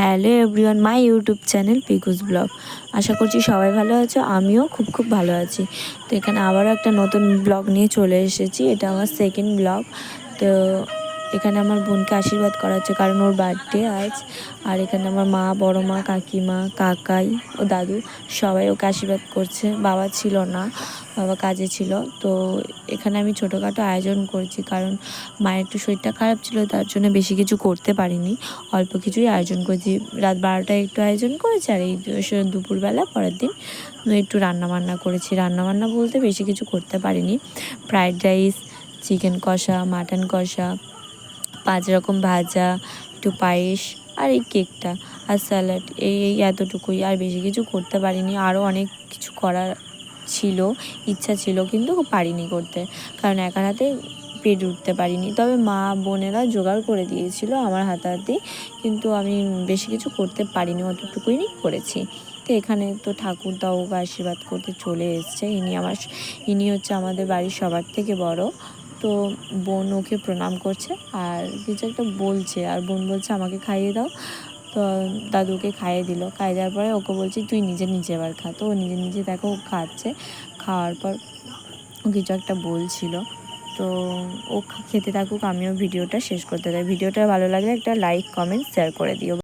Hello everyone, my YouTube channel Pikus blog. আশা করছি সবাই ভালো আছো, আমিও খুব খুব ভালো আছি। তো এখানে আবারও একটা নতুন ব্লগ নিয়ে চলে এসেছি, এটা আমার সেকেন্ড ব্লগ। তো এখানে আমার বোনকে আশীর্বাদ করা হচ্ছে, কারণ ওর বার্থডে আজ। আর এখানে আমার মা, বড় মা, কাকিমা, কাকাই ও দাদু সবাই ওকে আশীর্বাদ করছে। বাবা ছিল না, বাবা কাজে ছিল। তো এখানে আমি ছোটোখাটো আয়োজন করছি, কারণ মায়ের একটু শরীরটা খারাপ ছিল, তার জন্য বেশি কিছু করতে পারিনি। অল্প কিছুই আয়োজন করেছি। রাত বারোটায় একটু আয়োজন করেছি, আর এই দুপুরবেলা পরের দিন একটু রান্নাবান্না করেছি। রান্নাবান্না বলতে বেশি কিছু করতে পারিনি। ফ্রাইড রাইস, চিকেন কষা, মাটন কষা পাঁচ রকম ভাজা, একটু পায়েস আর এই কেকটা আর স্যালাড। এই এই এতটুকুই। আর বেশি কিছু করতে পারিনি। আরও অনেক কিছু করার ছিল, ইচ্ছা ছিল, কিন্তু পারিনি করতে। কারণ একার হাতে পেট উঠতে পারিনি। তবে মা বোনেরা জোগাড় করে দিয়েছিল আমার হাতাহাতি, কিন্তু আমি বেশি কিছু করতে পারিনি, অতটুকুই করেছি। তো এখানে তো ঠাকুরদাও ওকে আশীর্বাদ করতে চলে এসছে। ইনি আমার, ইনি হচ্ছে আমাদের বাড়ির সবার থেকে বড়। তো বোন ওকে প্রণাম করছে আর কিছু একটা বলছে আর বোন বলছে, আমাকে খাইয়ে দাও। তো দাদুকে খাইয়ে দিল। খাইয়ে দেওয়ার পরে ওকে বলছি, তুই নিজে নিজে এবার খা। তো ও নিজে নিজে দেখো খাচ্ছে। খাওয়ার পর কিছু একটা বলছিল। তো ও খেতে থাকুক, আমিও ভিডিওটা শেষ করতে চাই। ভিডিওটা ভালো লাগলে একটা লাইক, কমেন্ট শেয়ার করে দিও।